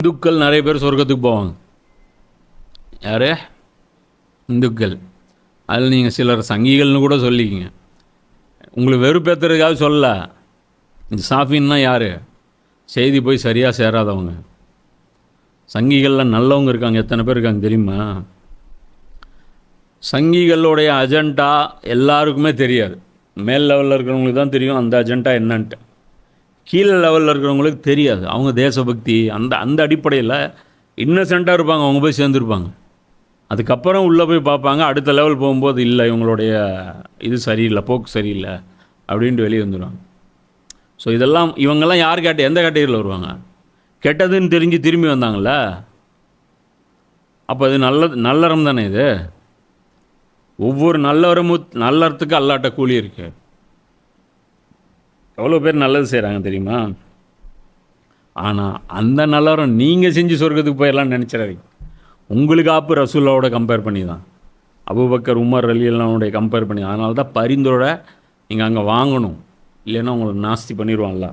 இந்துக்கள் நிறைய பேர் சொர்க்கத்துக்கு போவாங்க. யார்? இந்துக்கள். அதில் நீங்கள் சிலர் சங்கிகள்னு கூட சொல்லிக்கிங்க. உங்களுக்கு வெறுப்பேற்றுறதுக்காக சொல்ல இந்த சாஃபின்னா யார்? செய்தி போய் சரியாக சேராதவங்க. சங்கிகளில் நல்லவங்க இருக்காங்க. எத்தனை பேர் இருக்காங்க தெரியுமா? சங்கிகளுடைய அஜெண்டா எல்லாருக்குமே தெரியாது. மேல் லெவலில் இருக்கிறவங்களுக்கு தான் தெரியும் அந்த அஜெண்டா என்னன்ட்டு. கீழே லெவலில் இருக்கிறவங்களுக்கு தெரியாது. அவங்க தேசபக்தி அந்த அந்த அடிப்படையில் இன்னசென்ட்டாக இருப்பாங்க. அவங்க போய் சேர்ந்துருப்பாங்க. அதுக்கப்புறம் உள்ளே போய் பார்ப்பாங்க. அடுத்த லெவல் போகும்போது இல்லை இவங்களுடைய இது சரியில்லை போக்கு சரியில்லை அப்படின்ட்டு வெளியே வந்துடுவாங்க ஸோ இதெல்லாம் இவங்கெல்லாம் யார் கேட்ட எந்த கேட்டகரியில் வருவாங்க? கெட்டதுன்னு தெரிஞ்சு திரும்பி வந்தாங்கள அப்போ அது நல்லது நல்லறம் தானே இது? ஒவ்வொரு நல்லறமும் நல்லறத்துக்கு அல்லாட்ட கூலி இருக்குது எவ்வளோ பேர் நல்லது செய்கிறாங்க தெரியுமா? ஆனால் அந்த நல்லவரம் நீங்கள் செஞ்சு சொர்க்கத்துக்கு போயிடலாம்னு நினச்சிடாதீங்க. உங்களுக்கு ஆப்பு ரசூல்லாவோட கம்பேர் பண்ணி தான். அபுபக்கர் உமர் அலி அல்லாவுடைய கம்பேர் பண்ணி அதனால தான் பரிந்தோட நீங்கள் அங்கே வாங்கணும். இல்லைன்னா உங்களை நாஸ்தி பண்ணிடுவான்ல